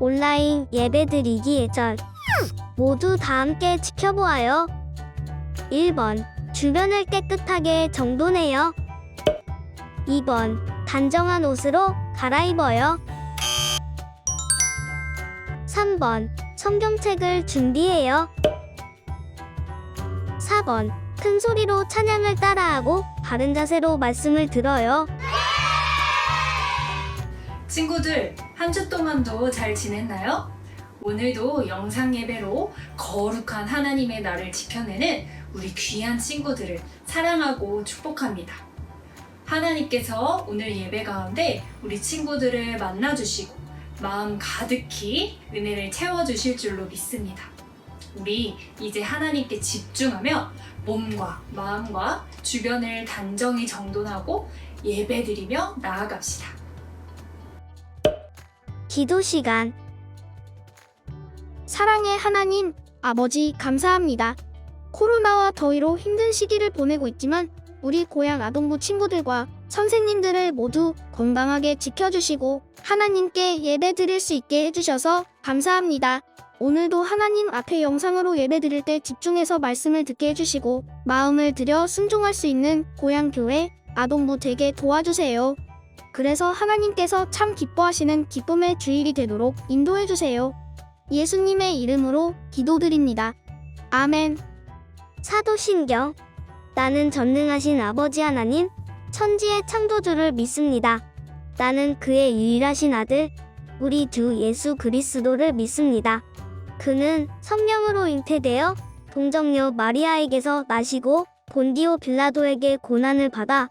온라인 예배드리기 예절. 모두 다 함께 지켜보아요. 1번. 주변을 깨끗하게 정돈해요. 2번. 단정한 옷으로 갈아입어요. 3번. 성경책을 준비해요. 4번. 큰 소리로 찬양을 따라하고 바른 자세로 말씀을 들어요. 친구들, 한 주 동안도 잘 지냈나요? 오늘도 영상 예배로 거룩한 하나님의 나를 지켜내는 우리 귀한 친구들을 사랑하고 축복합니다. 하나님께서 오늘 예배 가운데 우리 친구들을 만나주시고 마음 가득히 은혜를 채워주실 줄로 믿습니다. 우리 이제 하나님께 집중하며 몸과 마음과 주변을 단정히 정돈하고 예배 드리며 나아갑시다. 기도 시간. 사랑의 하나님, 아버지 감사합니다. 코로나와 더위로 힘든 시기를 보내고 있지만 우리 고향 아동부 친구들과 선생님들을 모두 건강하게 지켜주시고 하나님께 예배 드릴 수 있게 해주셔서 감사합니다. 오늘도 하나님 앞에 영상으로 예배 드릴 때 집중해서 말씀을 듣게 해주시고 마음을 들여 순종할 수 있는 고향 교회 아동부 되게 도와주세요. 그래서 하나님께서 참 기뻐하시는 기쁨의 주일이 되도록 인도해 주세요. 예수님의 이름으로 기도드립니다. 아멘. 사도신경. 나는 전능하신 아버지 하나님, 천지의 창조주를 믿습니다. 나는 그의 유일하신 아들, 우리 주 예수 그리스도를 믿습니다. 그는 성령으로 잉태되어 동정녀 마리아에게서 나시고 본디오 빌라도에게 고난을 받아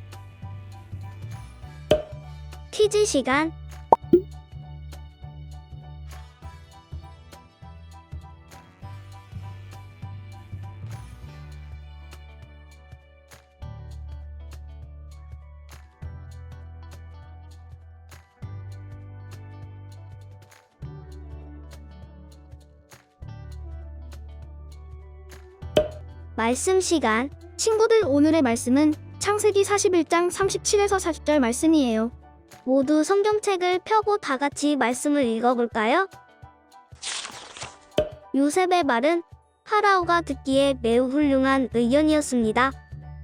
퀴즈 시간. 말씀 시간. 친구들 오늘의 말씀은 창세기 41장 37에서 40절 말씀이에요. 모두 성경책을 펴고 다 같이 말씀을 읽어볼까요? 요셉의 말은 파라오가 듣기에 매우 훌륭한 의견이었습니다.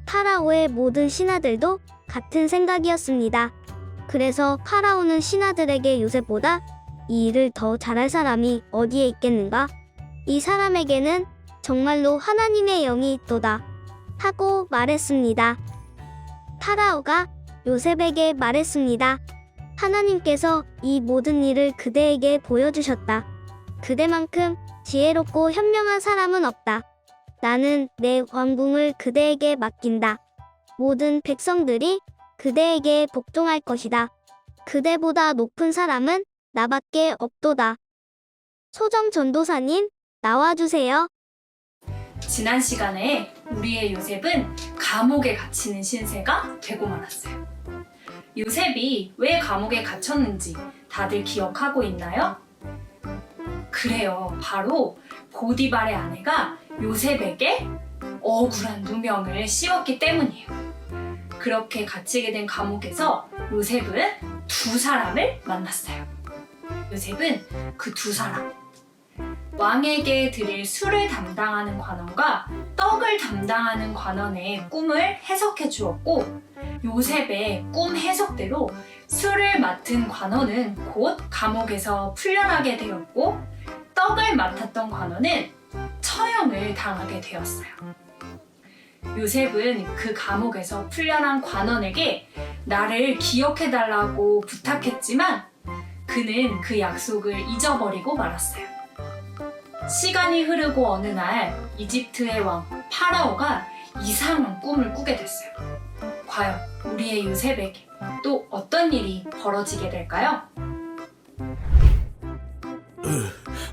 파라오의 모든 신하들도 같은 생각이었습니다. 그래서 파라오는 신하들에게 요셉보다 이 일을 더 잘할 사람이 어디에 있겠는가? 이 사람에게는 정말로 하나님의 영이 있도다. 하고 말했습니다. 파라오가 요셉에게 말했습니다. 하나님께서 이 모든 일을 그대에게 보여주셨다. 그대만큼 지혜롭고 현명한 사람은 없다. 나는 내 왕궁을 그대에게 맡긴다. 모든 백성들이 그대에게 복종할 것이다. 그대보다 높은 사람은 나밖에 없도다. 소정 전도사님, 나와주세요. 지난 시간에 우리의 요셉은 감옥에 갇히는 신세가 되고 말았어요. 요셉이 왜 감옥에 갇혔는지 다들 기억하고 있나요? 그래요. 바로 보디발의 아내가 요셉에게 억울한 누명을 씌웠기 때문이에요. 그렇게 갇히게 된 감옥에서 요셉은 두 사람을 만났어요. 요셉은 그 두 사람, 왕에게 드릴 술을 담당하는 관원과 떡을 담당하는 관원의 꿈을 해석해 주었고 요셉의 꿈 해석대로 술을 맡은 관원은 곧 감옥에서 풀려나게 되었고 떡을 맡았던 관원은 처형을 당하게 되었어요. 요셉은 그 감옥에서 풀려난 관원에게 나를 기억해 달라고 부탁했지만 그는 그 약속을 잊어버리고 말았어요. 시간이 흐르고 어느 날 이집트의 왕 파라오가 이상한 꿈을 꾸게 됐어요. 과연 우리의 요셉에게 또 어떤 일이 벌어지게 될까요?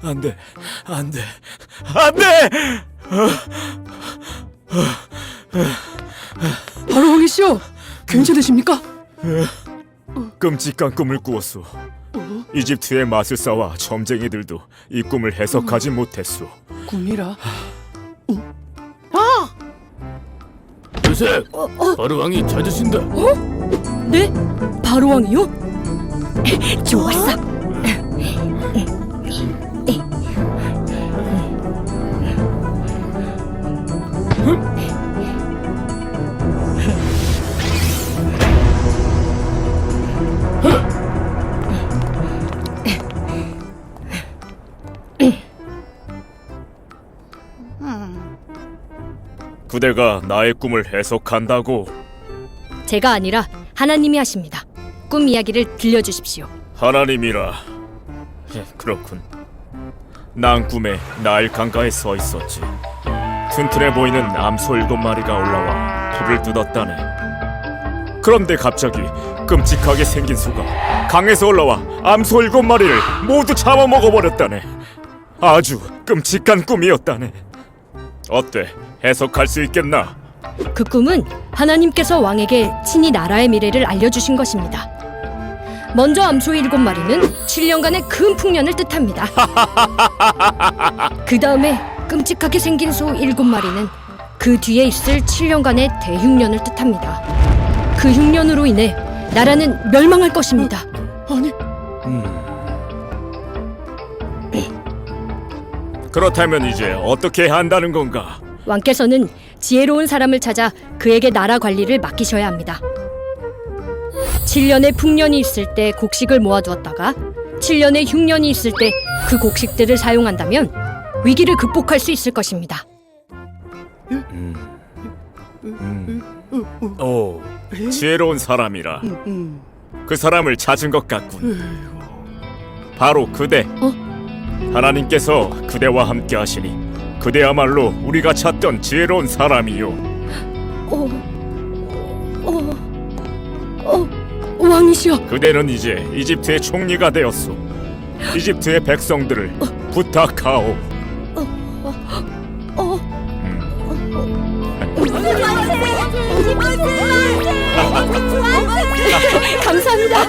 안 돼, 안 돼, 안 돼! 바로 왕이시여 괜찮으십니까? 끔찍한 꿈을 꾸었소. 이집트의 마술사와 점쟁이들도 이 꿈을 해석하지 못했소. 꿈이라? 요셉, 바로 왕이 찾으신다. 네? 바로 왕이요? 좋았어 그대가 나의 꿈을 해석한다고 제가 아니라 하나님이 하십니다. 꿈 이야기를 들려주십시오. 하나님이라. 예, 그렇군. 난 꿈에 나일 강가에 서 있었지. 튼튼해 보이는 암소 일곱 마리가 올라와 불을 뜯었다네. 그런데 갑자기 끔찍하게 생긴 소가 강에서 올라와 암소 일곱 마리를 모두 잡아먹어 버렸다네. 아주 끔찍한 꿈이었다네. 어때? 해석할 수 있겠나? 그 꿈은 하나님께서 왕에게 친히 나라의 미래를 알려주신 것입니다. 먼저 암소 일곱 마리는 7년간의 큰 풍년을 뜻합니다. 그 다음에 끔찍하게 생긴 소 일곱 마리는 그 뒤에 있을 7년간의 대흉년을 뜻합니다. 그 흉년으로 인해 나라는 멸망할 것입니다. 아니 그렇다면 이제 어떻게 해야 한다는 건가? 왕께서는 지혜로운 사람을 찾아 그에게 나라 관리를 맡기셔야 합니다. 7년의 풍년이 있을 때 곡식을 모아두었다가 7년의 흉년이 있을 때 그 곡식들을 사용한다면 위기를 극복할 수 있을 것입니다. 오, 지혜로운 사람이라. 음, 그 사람을 찾은 것 같군. 바로 그대. 하나님께서 그대와 함께 하시니 그대야말로 우리가 찾던 지혜로운 사람이요. 어, 어, 어, 왕이시여, 그대는 이제 이집트의 총리가 되었소. 이집트의 백성들을 부탁하오. 어, 감사합니다.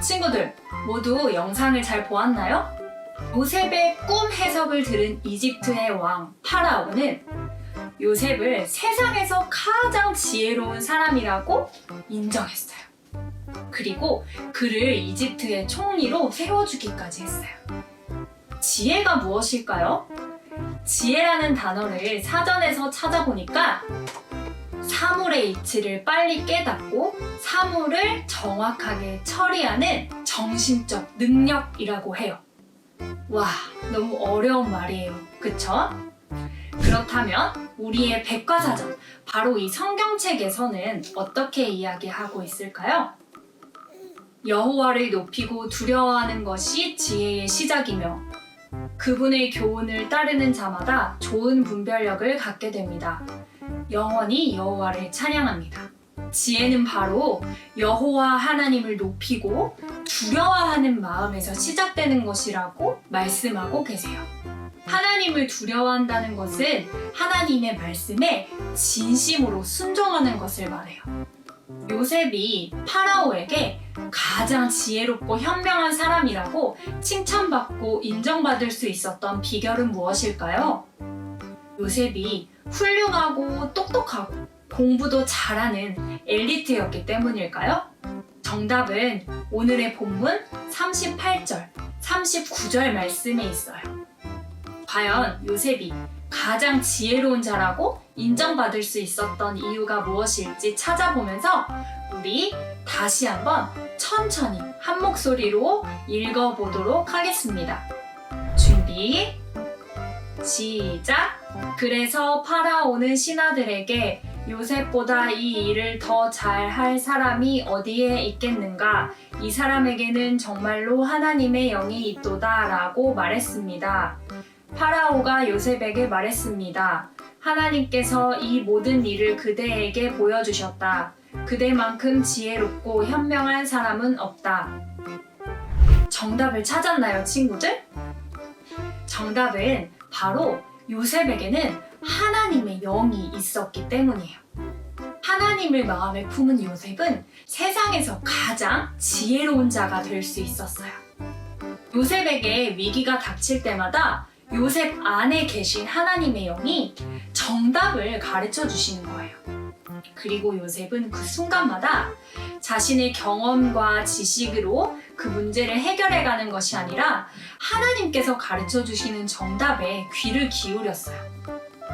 친구들, 모두 영상을 잘 보았나요? 요셉의 꿈 해석을 들은 이집트의 왕 파라오는 요셉을 세상에서 가장 지혜로운 사람이라고 인정했어요. 그리고 그를 이집트의 총리로 세워주기까지 했어요. 지혜가 무엇일까요? 지혜라는 단어를 사전에서 찾아보니까 사물의 이치를 빨리 깨닫고 사물을 정확하게 처리하는 정신적 능력이라고 해요. 와, 너무 어려운 말이에요. 그쵸? 그렇다면 우리의 백과사전, 바로 이 성경책에서는 어떻게 이야기하고 있을까요? 여호와를 높이고 두려워하는 것이 지혜의 시작이며 그분의 교훈을 따르는 자마다 좋은 분별력을 갖게 됩니다. 영원히 여호와를 찬양합니다. 지혜는 바로 여호와 하나님을 높이고 두려워하는 마음에서 시작되는 것이라고 말씀하고 계세요. 하나님을 두려워한다는 것은 하나님의 말씀에 진심으로 순종하는 것을 말해요. 요셉이 파라오에게 가장 지혜롭고 현명한 사람이라고 칭찬받고 인정받을 수 있었던 비결은 무엇일까요? 요셉이 훌륭하고 똑똑하고 공부도 잘하는 엘리트였기 때문일까요? 정답은 오늘의 본문 38절, 39절 말씀에 있어요. 과연 요셉이 가장 지혜로운 자라고 인정받을 수 있었던 이유가 무엇일지 찾아보면서 우리 다시 한번 천천히 한 목소리로 읽어보도록 하겠습니다. 준비, 시작! 그래서 파라오는 신하들에게 요셉보다 이 일을 더 잘 할 사람이 어디에 있겠는가? 이 사람에게는 정말로 하나님의 영이 있도다 라고 말했습니다. 파라오가 요셉에게 말했습니다. 하나님께서 이 모든 일을 그대에게 보여주셨다. 그대만큼 지혜롭고 현명한 사람은 없다. 정답을 찾았나요, 친구들? 정답은 바로 요셉에게는 하나님의 영이 있었기 때문이에요. 하나님을 마음에 품은 요셉은 세상에서 가장 지혜로운 자가 될 수 있었어요. 요셉에게 위기가 닥칠 때마다 요셉 안에 계신 하나님의 영이 정답을 가르쳐 주시는 거예요. 그리고 요셉은 그 순간마다 자신의 경험과 지식으로 그 문제를 해결해 가는 것이 아니라 하나님께서 가르쳐 주시는 정답에 귀를 기울였어요.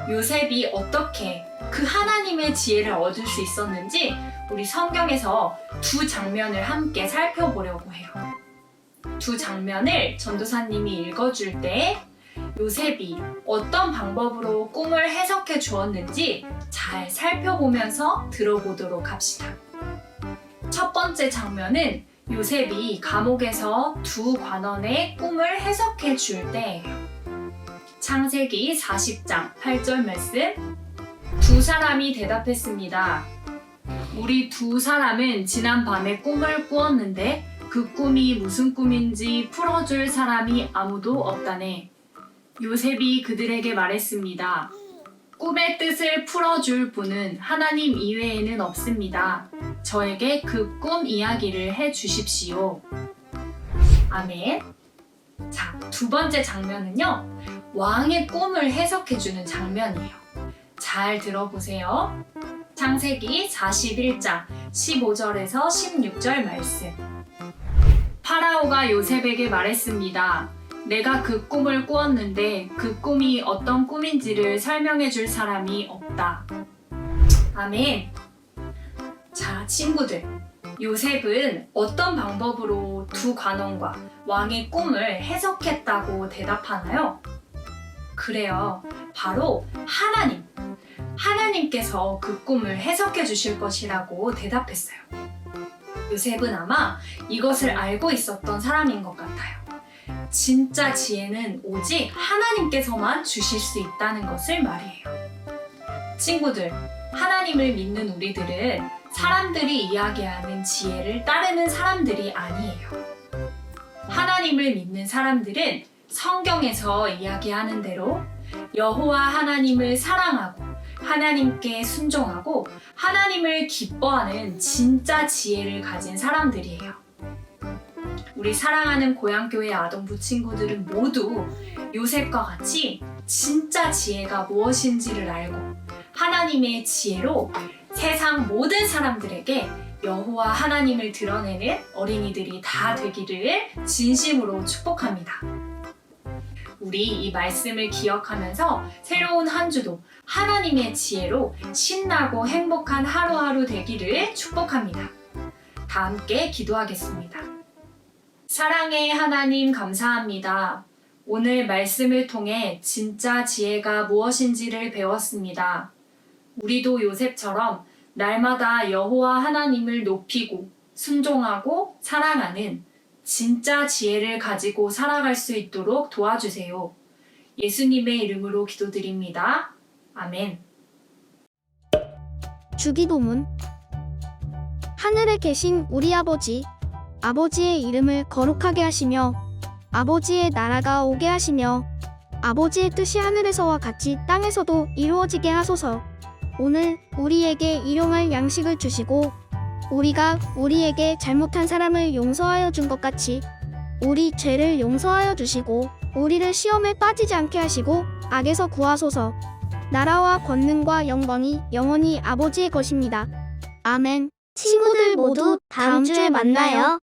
요셉이 어떻게 그 하나님의 지혜를 얻을 수 있었는지 우리 성경에서 두 장면을 함께 살펴보려고 해요. 두 장면을 전도사님이 읽어줄 때 요셉이 어떤 방법으로 꿈을 해석해 주었는지 잘 살펴보면서 들어보도록 합시다. 첫 번째 장면은 요셉이 감옥에서 두 관원의 꿈을 해석해 줄 때예요. 창세기 40장 8절 말씀. 두 사람이 대답했습니다. 우리 두 사람은 지난 밤에 꿈을 꾸었는데 그 꿈이 무슨 꿈인지 풀어줄 사람이 아무도 없다네. 요셉이 그들에게 말했습니다. 꿈의 뜻을 풀어줄 분은 하나님 이외에는 없습니다. 저에게 그 꿈 이야기를 해 주십시오. 아멘. 자, 두 번째 장면은요. 왕의 꿈을 해석해주는 장면이에요. 잘 들어보세요. 창세기 41장 15절에서 16절 말씀. 파라오가 요셉에게 말했습니다. 내가 그 꿈을 꾸었는데 그 꿈이 어떤 꿈인지를 설명해 줄 사람이 없다. 아멘. 자, 친구들. 요셉은 어떤 방법으로 두 관원과 왕의 꿈을 해석했다고 대답하나요? 그래요. 바로 하나님. 하나님께서 그 꿈을 해석해 주실 것이라고 대답했어요. 요셉은 아마 이것을 알고 있었던 사람인 것 같아요. 진짜 지혜는 오직 하나님께서만 주실 수 있다는 것을 말이에요. 친구들, 하나님을 믿는 우리들은 사람들이 이야기하는 지혜를 따르는 사람들이 아니에요. 하나님을 믿는 사람들은 성경에서 이야기하는 대로 여호와 하나님을 사랑하고 하나님께 순종하고 하나님을 기뻐하는 진짜 지혜를 가진 사람들이에요. 우리 사랑하는 고향교회 아동부 친구들은 모두 요셉과 같이 진짜 지혜가 무엇인지를 알고 하나님의 지혜로 세상 모든 사람들에게 여호와 하나님을 드러내는 어린이들이 다 되기를 진심으로 축복합니다. 우리 이 말씀을 기억하면서 새로운 한 주도 하나님의 지혜로 신나고 행복한 하루하루 되기를 축복합니다. 다 함께 기도하겠습니다. 사랑의 하나님 감사합니다. 오늘 말씀을 통해 진짜 지혜가 무엇인지를 배웠습니다. 우리도 요셉처럼 날마다 여호와 하나님을 높이고 순종하고 사랑하는 진짜 지혜를 가지고 살아갈 수 있도록 도와주세요. 예수님의 이름으로 기도드립니다. 아멘. 주기도문 하늘에 계신 우리 아버지 아버지의 이름을 거룩하게 하시며 아버지의 나라가 오게 하시며 아버지의 뜻이 하늘에서와 같이 땅에서도 이루어지게 하소서 오늘 우리에게 일용할 양식을 주시고 우리가 우리에게 잘못한 사람을 용서하여 준 것 같이 우리 죄를 용서하여 주시고 우리를 시험에 빠지지 않게 하시고 악에서 구하소서 나라와 권능과 영광이 영원히 아버지의 것입니다. 아멘. 친구들 모두 다음 주에 만나요.